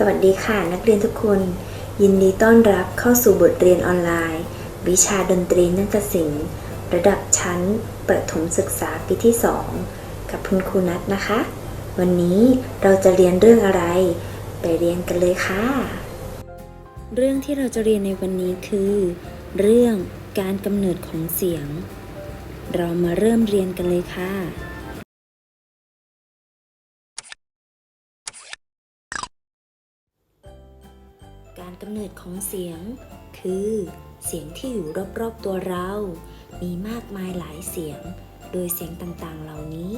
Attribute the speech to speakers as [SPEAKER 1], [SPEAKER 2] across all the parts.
[SPEAKER 1] สวัสดีค่ะ นักเรียนทุกคน ยินดีต้อนรับเข้าสู่บทเรียนออนไลน์ วิชาดนตรีนาฏศิลป์ระดับชั้น ประถมศึกษาปีที่ 2 กับคุณครูนัทนะคะ วันนี้เราจะเรียนเรื่องอะไร ไปเรียนกันเลยค่ะ เรื่องที่เราจะเรียนในวันนี้คือ เรื่องการกำเนิดของเสียง เรามาเริ่มเรียนกันเลยค่ะ การกำเนิดของเสียง คือ เสียงที่อยู่รอบๆตัวเรา มีมากมายหลายเสียง โดยเสียงต่างๆเหล่านี้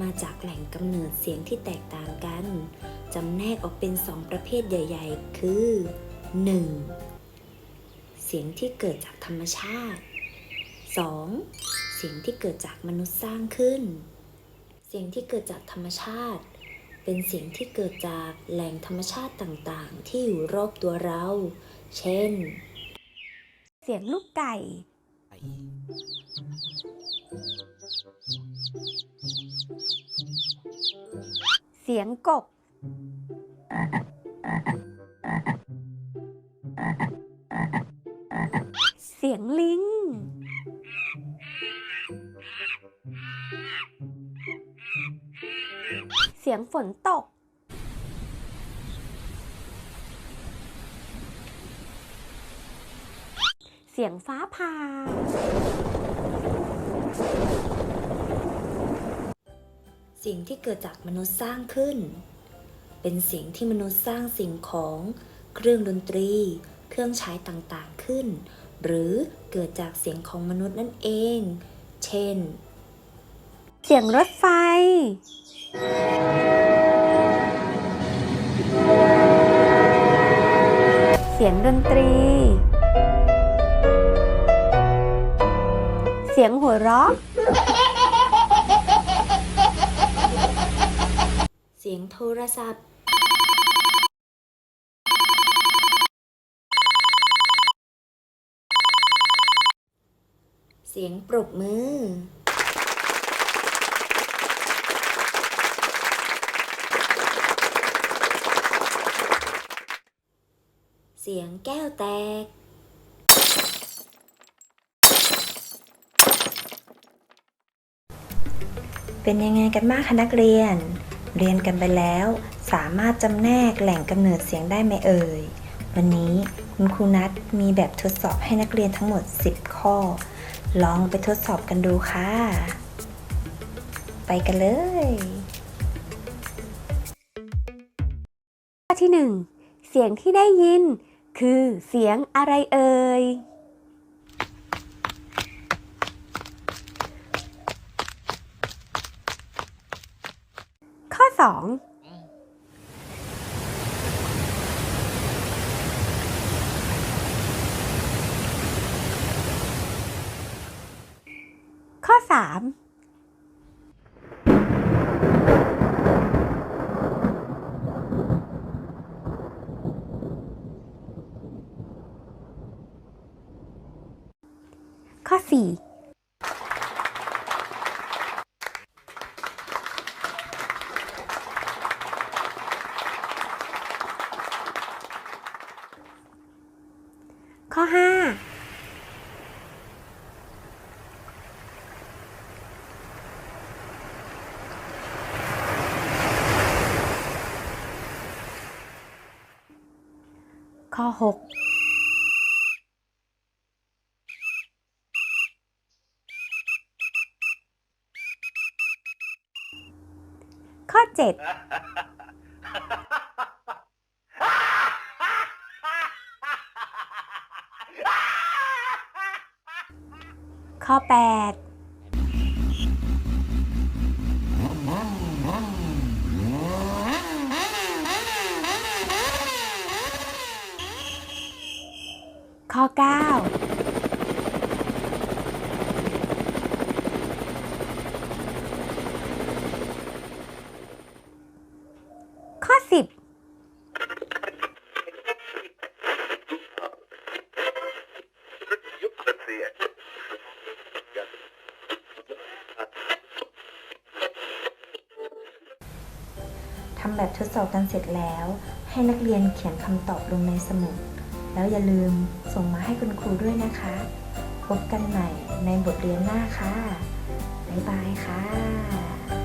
[SPEAKER 1] มาจากแหล่งกำเนิดเสียงที่แตกต่างกันจำแนกออกเป็นสองประเภทใหญ่ ๆ คือ 1. เสียงที่เกิดจากธรรมชาติ 2. เสียงที่เกิดจากมนุษย์สร้างขึ้น เสียงที่เกิดจากธรรมชาติ เป็นเสียงที่เกิดจากแหล่งธรรมชาติต่างๆ ที่อยู่รอบตัวเรา เช่น
[SPEAKER 2] เสียงลูกไก่ เสียงกบ เสียงลิง เสียงฝนตก เสียงฟ้าผ่า
[SPEAKER 1] เสียงที่เกิดจากมนุษย์สร้างขึ้น เป็นเสียงที่มนุษย์สร้างสิ่งของเครื่องดนตรี เครื่องใช้ต่างๆขึ้น หรือเกิดจากเสียงของมนุษย์นั่นเอง เช่น
[SPEAKER 2] เสียงรถไฟ เสียงดนตรี เสียงหัวเราะ
[SPEAKER 1] เสียงโทรศัพท์ เสียงปรบมือ เสียงแก้วแตก เป็นยังไงกันบ้างคะนักเรียน เรียนกันไปแล้ว สามารถจำแนกแหล่งกำเนิดเสียงได้ไหมเอ่ย วันนี้คุณครูนัทมีแบบทดสอบให้นักเรียนทั้งหมด 10 ข้อ ลองไปทดสอบกันดูค่ะ ไปกันเลย
[SPEAKER 2] ข้อที่หนึ่งเสียงที่ได้ยิน คือเสียงอะไรเอ่ย ข้อ 2ข้อ 3 ข้อ 4 ข้อ 5ข้อ 6 ข้อ 7 ข้อ 8ข้อ 9 ข้อ 10
[SPEAKER 1] ทำแบบทดสอบกันเสร็จแล้ว ให้นักเรียนเขียนคำตอบลงในสมุด แล้วอย่าลืมส่งมาให้คุณครูด้วยนะคะ พบกันใหม่ในบทเรียนหน้าค่ะ บ๊ายบายค่ะ